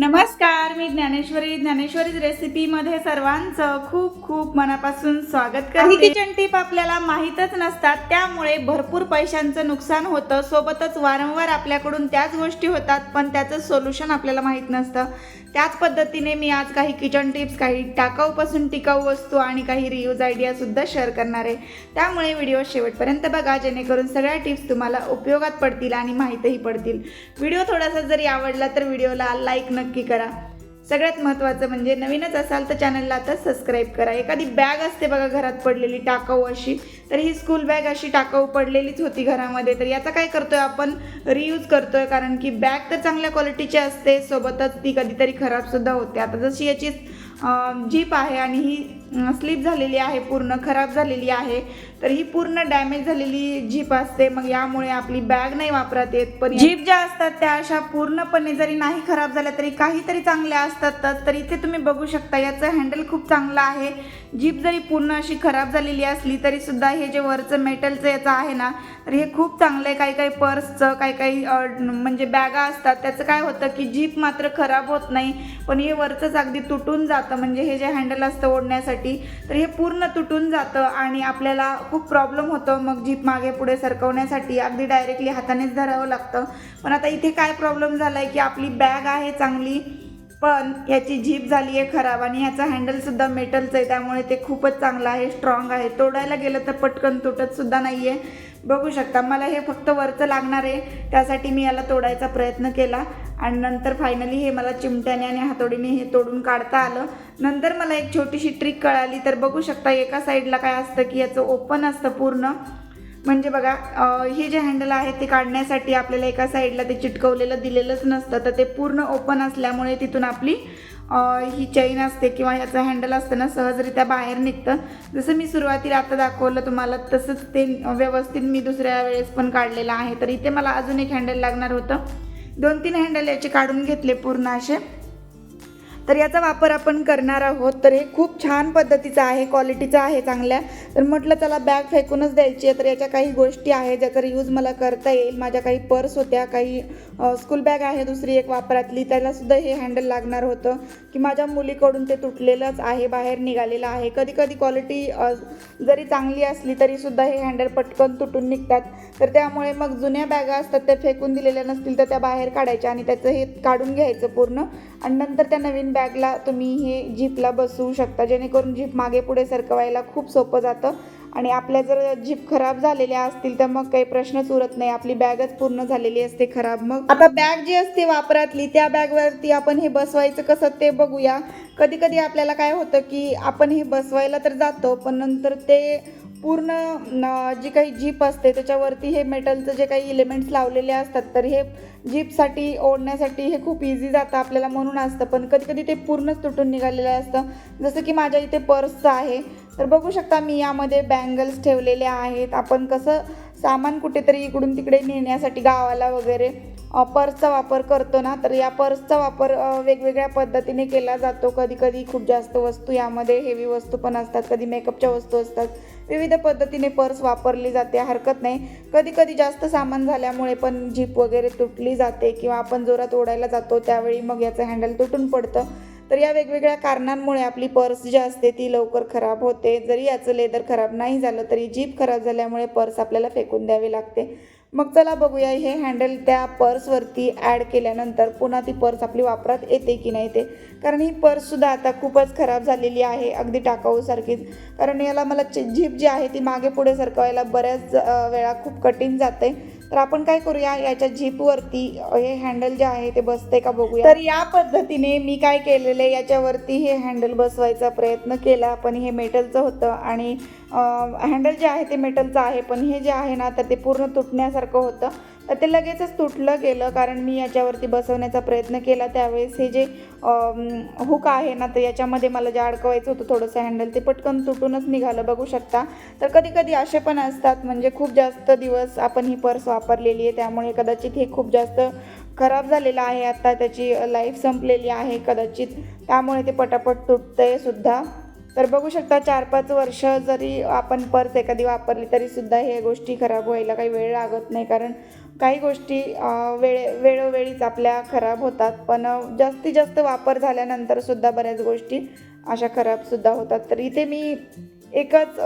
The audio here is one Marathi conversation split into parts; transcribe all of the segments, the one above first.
नमस्कार मी ज्ञानेश्वरी. ज्ञानेश्वरी रेसिपीमध्ये सर्वांचं खूप खूप मनापासून स्वागत करते. किचन टिप आपल्याला माहीतच नसतात त्यामुळे भरपूर पैशांचं नुकसान होतं. सोबतच वारंवार आपल्याकडून त्याच गोष्टी होतात पण त्याचं सोल्युशन आपल्याला माहीत नसतं. त्याच पद्धतीने मी आज काही किचन टिप्स काही टाकाऊपासून टिकाऊ वस्तू आणि काही रियूज आयडिया सुद्धा शेअर करणार आहे. त्यामुळे व्हिडिओ शेवटपर्यंत बघा जेणेकरून सगळ्या टिप्स तुम्हाला उपयोगात पडतील आणि माहीतही पडतील. व्हिडिओ थोडासा जरी आवडला तर व्हिडिओला लाईक नक्की करा. सगळ्यात महत्त्वाचं म्हणजे नवीनच असाल तर चॅनलला आता सबस्क्राईब करा. एखादी बॅग असते बघा घरात पडलेली टाकाऊ अशी. तर ही स्कूल बॅग अशी टाकाऊ पडलेलीच होती घरामध्ये. तर याचा काय करतोय आपण? रियूज करतोय. कारण की बॅग तर चांगल्या क्वालिटीची असते. सोबतच ती कधीतरी खराबसुद्धा होते. आता जशी याची जीप आहे आणि ही स्लिप झालेली आहे पूर्ण खराब झालेली आहे तर ही पूर्ण डॅमेज झालेली जीप असते. मग यामुळे आपली बॅग नाही वापरात येत. पण जीप ज्या असतात त्या अशा पूर्णपणे जरी नाही खराब झाल्या तरी काहीतरी चांगल्या असतातच तर इथे तुम्ही बघू शकता याचं हँडल खूप चांगलं आहे. जीप जरी पूर्ण अशी खराब झालेली असली तरी सुद्धा हे जे वरचं मेटलचं याचं आहे ना तर हे खूप चांगलं आहे. काही काही पर्सचं काही काही म्हणजे बॅगा असतात त्याचं काय होतं की जीप मात्र खराब होत नाही पण हे वरचंच अगदी तुटून जातं. म्हणजे हे जे हँडल असतं ओढण्यासाठी तर हे पूर्ण तुटून जातं आणि आपल्याला खूप प्रॉब्लेम होतो. मग जीप मागे पुढे सरकवण्यासाठी अगदी डायरेक्टली हातानेच धरावं लागतं. पण आता इथे काय प्रॉब्लेम झाला आहे की आपली बॅग आहे चांगली पण याची झीप झाली आहे खराब आणि ह्याचा हँडलसुद्धा मेटलचं आहे. त्यामुळे ते खूपच चांगलं आहे स्ट्रॉंग आहे. तोडायला गेलं तर पटकन तुटतसुद्धा नाही आहे बघू शकता मला हे फक्त वरचं लागणार आहे. त्यासाठी मी याला तोडायचा प्रयत्न केला. आणि नंतर फायनली हे मला चिमट्याने आणि हातोडीने हे तोडून काढता आलं. नंतर मला एक छोटीशी ट्रिक कळाली. तर बघू शकता एका साईडला काय असतं की याचं ओपन असतं पूर्ण. म्हणजे बघा हे जे हँडल आहे ते काढण्यासाठी आपल्याला एका साईडला ते चिटकवलेलं दिलेलंच नसतं. तर ते पूर्ण ओपन असल्यामुळे तिथून आपली ही चैन असते किंवा याचं हँडल असतं ना सहजरित्या बाहेर निघतं. जसं मी सुरुवातीला आता दाखवलं तुम्हाला तसंच ते व्यवस्थित मी दुसऱ्या वेळेस पण काढलेलं आहे. तर इथे मला अजून एक हँडल लागणार होतं. दोन तीन हँडल याचे काढून घेतले पूर्ण असे. तर याचा वापर आपण करणार आहोत. तर हे खूप छान पद्धतीचं आहे क्वालिटीचं आहे चांगल्या. तर म्हटलं चला बॅग फेकूनच द्यायची आहे. तर याच्या काही गोष्टी आहेत ज्याचा यूज मला करता येईल. माझ्या काही पर्स होत्या काही स्कूल बॅग आहे दुसरी एक वापरातली. त्यालासुद्धा हे हँडल लागणार होतं की माझ्या मुलीकडून ते तुटलेलंच आहे बाहेर निघालेलं आहे. कधी कधी क्वालिटी जरी चांगली असली तरीसुद्धा हे हँडल पटकन तुटून निघतात. तर त्यामुळे मग जुन्या बॅगा असतात त्या फेकून दिलेल्या नसतील तर त्या बाहेर काढायच्या आणि त्याचं हे काढून घ्यायचं पूर्ण. आणि नंतर त्या नवीन बॅगला तुम्ही हे जीपला बसवू शकता. जेणेकरून जीप मागे पुढे सरकवायला खूप सोपं जातं. आणि आपल्या जर जीप खराब झालेल्या असतील तर मग काही प्रश्नच उरत नाही. आपली बॅगच पूर्ण झालेली असते खराब. मग आता बॅग जी असते वापरातली त्या बॅगवरती आपण हे बसवायचं कसं ते बघूया. कधी कधी आपल्याला काय होतं की आपण हे बसवायला तर जातो पण नंतर ते पूर्ण जी काही जीप असते त्याच्यावरती हे मेटलचं जे काही इलिमेंट्स लावलेले असतात तर हे जीपसाठी ओढण्यासाठी हे खूप इझी जातं आपल्याला म्हणून असतं. पण कधी कधी ते पूर्णच तुटून निघालेलं असतं. जसं की माझ्या इथे पर्सचं आहे. तर बघू शकता मी यामध्ये बँगल्स ठेवलेले आहेत. आपण कसं सामान कुठेतरी इकडून तिकडे नेण्यासाठी गावाला वगैरे पर्सचा वापर करतो ना तर या पर्सचा वापर वेगवेगळ्या पद्धतीने केला जातो. कधी कधी खूप जास्त वस्तू यामध्ये हेवी वस्तू पण असतात कधी मेकअपच्या वस्तू असतात. विविध पद्धतीने पर्स वापरली जाते हरकत नाही. कधी कधी जास्त सामान झाल्यामुळे पण जीप वगैरे तुटली जाते किंवा आपण जोरात ओढायला जातो त्यावेळी मग याचं हँडल तुटून पडतं. तर या वेगवेगळ्या कारणांमुळे आपली पर्स जी असते ती लवकर खराब होते. जरी याचं लेदर खराब नाही झालं तरी जीप खराब झाल्यामुळे पर्स आपल्याला फेकून द्यावी लागते. मग चला बघूया हे हँडल त्या पर्सवरती ॲड केल्यानंतर पुन्हा ती पर्स आपली वापरात येते की नाही ते. कारण ही पर्ससुद्धा आता खूपच खराब झालेली आहे अगदी टाकाऊसारखीच. कारण याला मला जीप जी आहे ती मागे पुढे सरकवायला बऱ्याच वेळा खूप कठीण जाते. तर आपण काय करूया याच्या झीपवरती हे हँडल जे आहे ते बसते का बघूया. तर या पद्धतीने मी काय केलेलं आहे याच्यावरती हे हँडल बसवायचा प्रयत्न केला पण हे मेटलचं होतं आणि हँडल जे आहे ते मेटलचं आहे पण हे जे आहे ना तर ते पूर्ण तुटण्यासारखं होतं. तर ते लगेचच तुटलं गेलं कारण मी याच्यावरती बसवण्याचा प्रयत्न केला त्यावेळेस. हे जे हुक आहे ना तर याच्यामध्ये मला जे अडकवायचं होतं थोडंसं हँडल ते पटकन तुटूनच निघालं बघू शकता. तर कधी कधी असे पण असतात म्हणजे खूप जास्त दिवस आपण ही पर्स वापरलेली आहे त्यामुळे कदाचित हे खूप जास्त खराब झालेलं आहे आत्ता त्याची लाईफ संपलेली आहे कदाचित. त्यामुळे ते पटापट तुटतंय सुद्धा. तर बघू शकता चार पाच वर्ष जरी आपण पर्स एखादी वापरली तरीसुद्धा हे गोष्टी खराब व्हायला काही वेळ लागत नाही कारण काही गोष्टी वेळे वेळोवेळीच आपल्या खराब होतात. पण जास्तीत जास्त वापर झाल्यानंतर सुद्धा बऱ्याच गोष्टी अशा खराबसुद्धा होतात. तर इथे मी एकच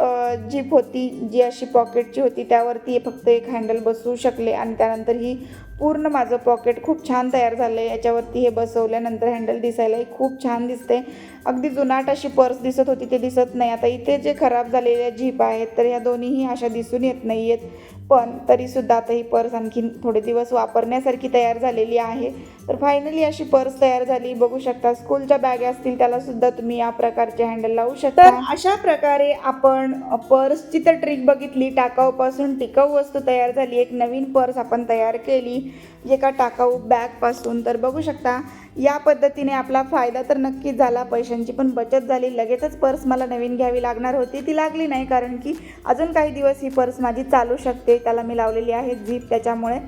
जीप होती जी अशी पॉकेटची होती. त्यावरती फक्त एक हँडल बसवू शकले आणि त्यानंतर ही पूर्ण माझं पॉकेट खूप छान तयार झालं आहे याच्यावरती हे बसवल्यानंतर हँडल दिसायलाही खूप छान दिसते अगदी जुनाट अशी पर्स दिसत होती ते दिसत नाही. आता इथे जे खराब झालेल्या जीप आहेत तर ह्या दोन्हीही अशा दिसून येत नाही आहेत पण तरीसुद्धा आता ही पर्स आणखी थोडे दिवस वापरण्यासारखी तयार झालेली आहे. तर फायनली अशी पर्स तयार झाली. बघू शकता स्कूलच्या बॅग असतील त्याला सुद्धा तुम्ही या प्रकारचे हँडल लावू शकता. अशा प्रकारे आपण पर्सची तर ट्रिक बघितली. टाकाऊपासून टिकाऊ वस्तू तयार झाली. एक नवीन पर्स आपण तयार केली. एका टाकाऊ बॅगपासून तर बघू शकता या पद्धतीने आपला फायदा तर नक्कीच झाला. पैशांची पण बचत झाली. लगेचच पर्स मला नवीन घ्यावी लागणार होती. ती लागली नाही कारण की अजून काही दिवस ही पर्स माझी चालू शकते. त्याला मी लावलेली आहे झीप त्याच्यामुळे.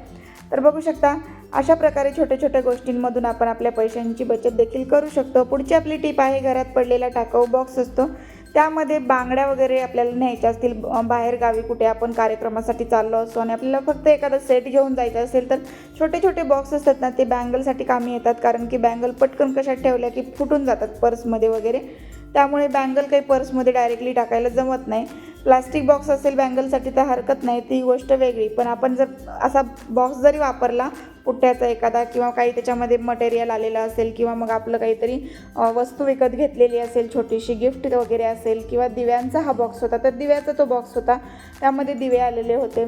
तर बघू शकता अशा प्रकारे छोट्या छोट्या गोष्टींमधून आपण आपल्या पैशांची बचत देखील करू शकतो. पुढची आपली टीप आहे घरात पडलेला टाकाऊ बॉक्स असतो. त्यामध्ये बांगड्या वगैरे आपल्याला न्यायच्या असतील बाहेर गावी कुठे आपण कार्यक्रमासाठी चाललो असतो आणि आपल्याला फक्त एखादा सेट घेऊन जायचं असेल तर छोटे छोटे बॉक्स असतात ना ते बँगलसाठी कामी येतात. कारण की बँगल पटकन कशात ठेवल्या की फुटून जातात पर्समध्ये वगैरे. त्यामुळे बँगल काही पर्समध्ये डायरेक्टली टाकायला जमत नाही. प्लास्टिक बॉक्स असेल बँगलसाठी तर हरकत नाही ती गोष्ट वेगळी. पण आपण जर असा बॉक्स जरी वापरला पुट्ट्याचा एखादा किंवा काही त्याच्यामध्ये मटेरियल आलेलं असेल किंवा मग आपलं काहीतरी वस्तू विकत घेतलेली असेल छोटीशी गिफ्ट वगैरे असेल किंवा दिव्यांचा हा बॉक्स होता तर दिव्याचा तो बॉक्स होता. त्यामध्ये दिवे आलेले होते.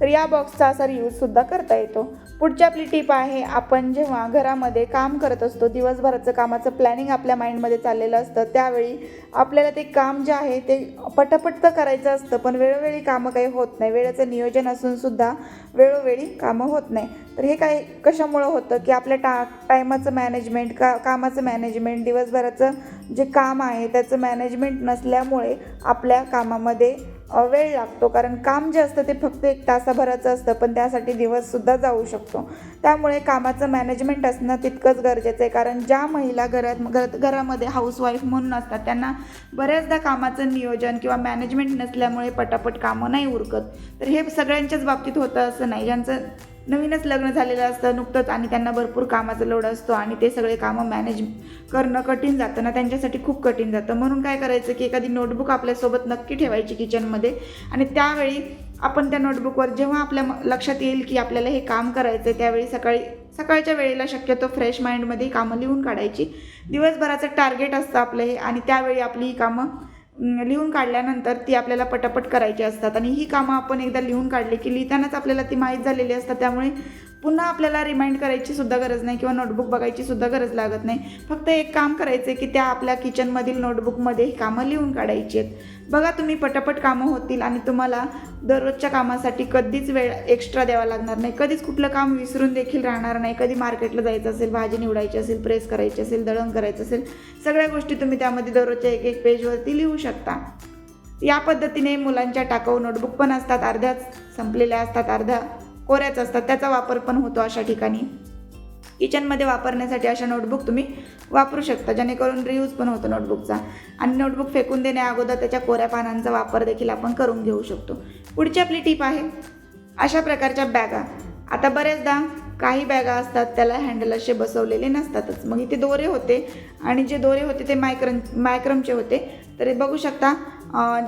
तर या बॉक्सचा असा यूजसुद्धा करता येतो. पुढची आपली टीप आहे आपण जेव्हा घरामध्ये काम करत असतो दिवसभराचं कामाचं प्लॅनिंग आपल्या माइंडमध्ये चाललेलं असतं त्यावेळी आपल्याला ते काम जे आहे ते पटापट तर करायचं असतं पण वेळोवेळी कामं काही होत नाही. वेळेचं नियोजन असूनसुद्धा वेळोवेळी कामं होत नाही. तर हे काय कशामुळं होतं की आपल्या टा टायमाचं मॅनेजमेंट का कामाचं मॅनेजमेंट दिवसभराचं जे काम आहे त्याचं मॅनेजमेंट नसल्यामुळे आपल्या कामामध्ये वेळ लागतो. कारण काम जे असतं ते फक्त एक तासाभराचं असतं पण त्यासाठी दिवससुद्धा जाऊ शकतो. त्यामुळे कामाचं मॅनेजमेंट असणं तितकंच गरजेचं आहे. कारण ज्या महिला घरात घर घरामध्ये हाऊसवाईफ म्हणून असतात त्यांना बऱ्याचदा कामाचं नियोजन किंवा मॅनेजमेंट नसल्यामुळे पटापट कामं नाही उरकत. तर हे सगळ्यांच्याच बाबतीत होतं असं नाही. ज्यांचं नवीनच लग्न झालेलं असतं नुकतंच आणि त्यांना भरपूर कामाचा लोड असतो आणि ते सगळे कामं मॅनेज करणं कठीण जातं ना त्यांच्यासाठी खूप कठीण जातं. म्हणून काय करायचं की एखादी नोटबुक आपल्यासोबत नक्की ठेवायची किचनमध्ये आणि त्यावेळी आपण त्या नोटबुकवर जेव्हा आपल्या म- लक्षात येईल की आपल्याला हे काम करायचं आहे त्यावेळी सकाळी सकाळच्या वेळेला शक्यतो फ्रेश माइंडमध्ये कामं लिहून काढायची. दिवसभराचं टार्गेट असतं आपलं हे आणि त्यावेळी आपली ही कामं लिहून काढल्यानंतर ती आपल्याला पटापट करायची असतात. आणि ही कामं आपण एकदा लिहून काढली की लिहितानाच आपल्याला ती माहीत झालेली असतात. त्यामुळे पुन्हा आपल्याला रिमाइंड करायची सुद्धा गरज नाही किंवा नोटबुक बघायची सुद्धा गरज लागत नाही. फक्त एक काम करायचं आहे की त्या आपल्या किचनमधील नोटबुकमध्ये ही कामं लिहून काढायची आहेत. बघा तुम्ही पटापट कामं होतील आणि तुम्हाला दररोजच्या कामासाठी कधीच वेळ एक्स्ट्रा द्यावा लागणार नाही. कधीच कुठलं काम विसरून देखील राहणार नाही. कधी मार्केटला जायचं असेल भाजी निवडायची असेल प्रेस करायची असेल दळण करायचं असेल सगळ्या गोष्टी तुम्ही त्यामध्ये दररोजच्या एक एक पेजवरती लिहू शकता. या पद्धतीने मुलांच्या टाकाऊ नोटबुक पण असतात अर्ध्याच संपलेल्या असतात अर्ध्या कोऱ्याच असतात त्याचा वापर पण होतो अशा ठिकाणी. किचनमध्ये वापरण्यासाठी अशा नोटबुक तुम्ही वापरू शकता जेणेकरून रियूज पण होतो नोटबुकचा आणि नोटबुक फेकून देण्या अगोदर त्याच्या कोऱ्या पानांचा वापर देखील आपण करून घेऊ शकतो. पुढची आपली टीप आहे अशा प्रकारच्या बॅगा. आता बऱ्याचदा काही बॅगा असतात त्याला हँडल असे बसवलेले नसतातच. मग इथे दोरे होते आणि जे दोरे होते ते मायक्रम मायक्रमचे होते. तर बघू शकता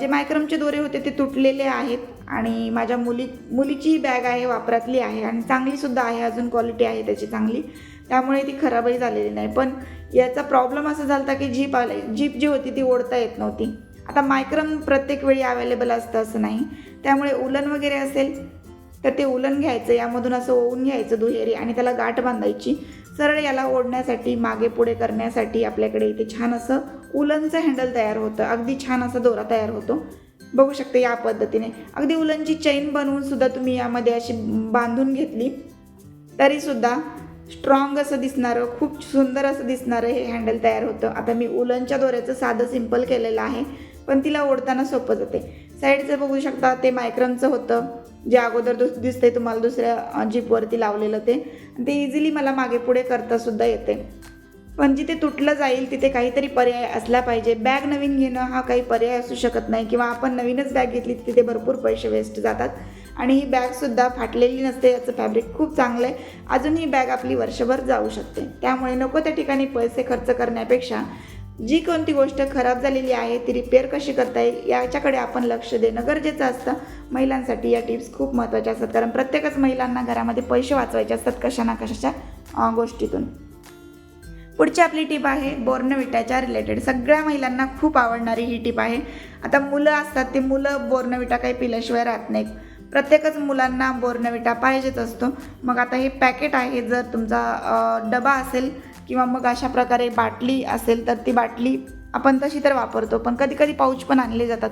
जे मायक्रमचे दोरे होते ते तुटलेले आहेत. आणि माझ्या मुली मुलीचीही बॅग आहे वापरातली आहे आणि चांगलीसुद्धा आहे अजून क्वालिटी आहे त्याची चांगली. त्यामुळे ती खराबही झालेली नाही. पण याचा प्रॉब्लेम असा झाला होता की जीप आले जीप जी होती ती ओढता येत नव्हती. आता मायक्रम प्रत्येक वेळी अवेलेबल असतं असं नाही. त्यामुळे उलन वगैरे असेल तर ते उलन घ्यायचं यामधून असं ओवून घ्यायचं दुहेरी आणि त्याला गाठ बांधायची. सरळ याला ओढण्यासाठी मागे पुढे करण्यासाठी आपल्याकडे इथे छान असं उलनचं हँडल तयार होतं. अगदी छान असा दोरा तयार होतो. बघू शकते या पद्धतीने. अगदी उलनची चैन बनवून सुद्धा तुम्ही यामध्ये अशी बांधून घेतली. तरीसुद्धा स्ट्रॉंग असं दिसणारं खूप सुंदर असं दिसणारं हे हँडल तयार होतं. आता मी उलनच्या दोऱ्याचं साधं सिंपल केलेलं आहे पण तिला ओढताना सोपं जाते. साईडचं बघू शकता ते मायक्रमचं होतं. जे अगोदर दुस दिसतंय तुम्हाला दुसऱ्या जीपवरती लावलेलं ते. ते इझिली मला मागे पुढे करता सुद्धा येते. पण जिथे तुटलं जाईल तिथे काहीतरी पर्याय असला पाहिजे. बॅग नवीन घेणं हा काही पर्याय असू शकत नाही किंवा आपण नवीनच बॅग घेतली तिथे भरपूर पैसे वेस्ट जातात. आणि ही बॅगसुद्धा फाटलेली नसते याचं फॅब्रिक खूप चांगलं आहे. अजून ही बॅग आपली वर्षभर जाऊ शकते. त्यामुळे नको त्या ठिकाणी पैसे खर्च करण्यापेक्षा जी कोणती गोष्ट खराब झालेली आहे ती रिपेअर कशी करता येईल याच्याकडे आपण लक्ष देणं गरजेचं असतं. महिलांसाठी या टिप्स खूप महत्त्वाच्या असतात. कारण प्रत्येकच महिलांना घरामध्ये पैसे वाचवायचे असतात कशा ना कशाच्या गोष्टीतून. पुढची आपली टीप आहे बोर्नविटाच्या रिलेटेड सगळ्या महिलांना खूप आवडणारी ही टीप आहे. आता मुलं असतात ते मुलं बोर्नविटा काही पिल्याशिवाय राहत नाहीत. प्रत्येकच मुलांना बोर्नविटा पाहिजेच असतो. मग आता हे पॅकेट आहे जर तुमचा डबा असेल किंवा मग अशा प्रकारे बाटली असेल तर ती बाटली आपण तशी तर वापरतो पण कधी कधी पाऊच पण आणले जातात.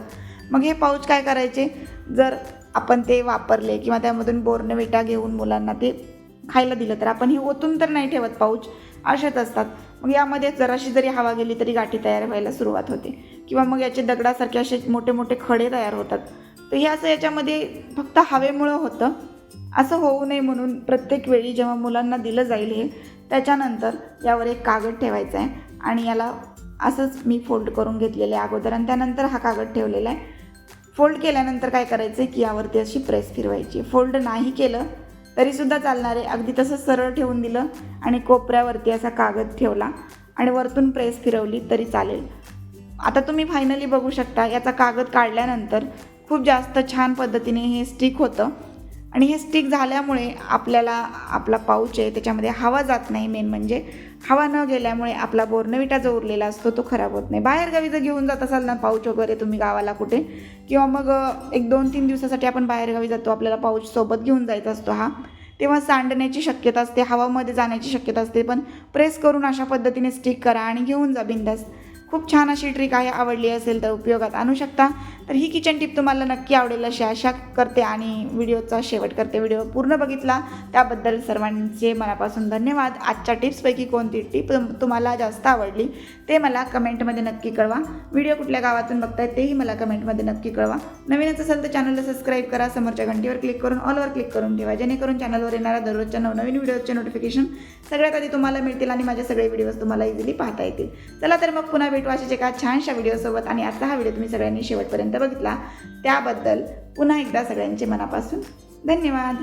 मग हे पाऊच काय करायचे? जर आपण ते वापरले किंवा त्यामधून बोर्नविटा घेऊन मुलांना ते खायला दिलं तर आपण हे ओतून तर नाही ठेवत पाऊच असेच असतात. मग यामध्ये जराशी जरी हवा गेली तरी गाठी तयार व्हायला सुरुवात होते. किंवा मग याचे दगडासारखे असे मोठे मोठे खडे तयार होतात. तर हे असं याच्यामध्ये फक्त हवेमुळं होतं. असं होऊ नये म्हणून प्रत्येक वेळी जेव्हा मुलांना दिलं जाईल हे त्याच्यानंतर यावर एक कागद ठेवायचा आहे. आणि याला असंच मी फोल्ड करून घेतलेलं आहे अगोदर. आणि त्यानंतर हा कागद ठेवलेला आहे. फोल्ड केल्यानंतर काय करायचं आहे की यावरती अशी प्रेस फिरवायची फोल्ड नाही केलं तरीसुद्धा चालणार. आहे अगदी तसंच सरळ ठेवून दिलं आणि कोपऱ्यावरती असा कागद ठेवला आणि वरतून प्रेस फिरवली तरी चालेल. आता तुम्ही फायनली बघू शकता याचा कागद काढल्यानंतर खूप जास्त छान पद्धतीने हे स्टिक होतं. आणि हे स्टिक झाल्यामुळे आपल्याला आपला पाऊच आहे त्याच्यामध्ये हवा जात नाही मेन म्हणजे हवा न गेल्यामुळे आपला बोर्नविटा जो उरलेला असतो तो खराब होत नाही. बाहेरगावी जर घेऊन जात असाल ना पाऊच वगैरे तुम्ही गावाला कुठे किंवा मग एक दोन तीन दिवसासाठी आपण बाहेरगावी जातो आपल्याला पाऊच सोबत घेऊन जायचा असतो हा तेव्हा सांडण्याची शक्यता असते हवामध्ये जाण्याची शक्यता असते पण प्रेस करून अशा पद्धतीने स्टिक करा आणि घेऊन जा बिंदास. खूप छान अशी ट्रिक आहे आवडली असेल तर उपयोगात आणू शकता. तर ही किचन टिप तुम्हाला नक्की आवडेल अशी आशा करते आणि व्हिडिओचा शेवट करते. व्हिडिओ पूर्ण बघितला त्याबद्दल सर्वांचे मनापासून धन्यवाद. आजच्या टिप्सपैकी कोणती टिप तुम्हाला जास्त आवडली ते मला कमेंटमध्ये नक्की कळवा. व्हिडिओ कुठल्या गावातून बघताय तेही मला कमेंटमध्ये नक्की कळवा. नवीनच असेल तर चॅनलला सबस्क्राईब करा. समोरच्या घंटीवर क्लिक करून ऑलवर क्लिक करून ठेवा. जेणेकरून चॅनलवर येणाऱ्या दररोजच्या नवनवीन व्हिडिओचे नोटिफिकेशन सगळ्यात आधी तुम्हाला मिळतील आणि माझे सगळे व्हिडिओज तुम्हाला इझिली पाहता येतील. चला तर मग पुन्हा भेटू अशाच एका छानशा व्हिडिओसोबत. आणि आजचा हा व्हिडिओ तुम्ही सगळ्यांनी शेवटपर्यंत बघितला. त्याबद्दल पुन्हा एकदा सगळ्यांचे मनापासून धन्यवाद.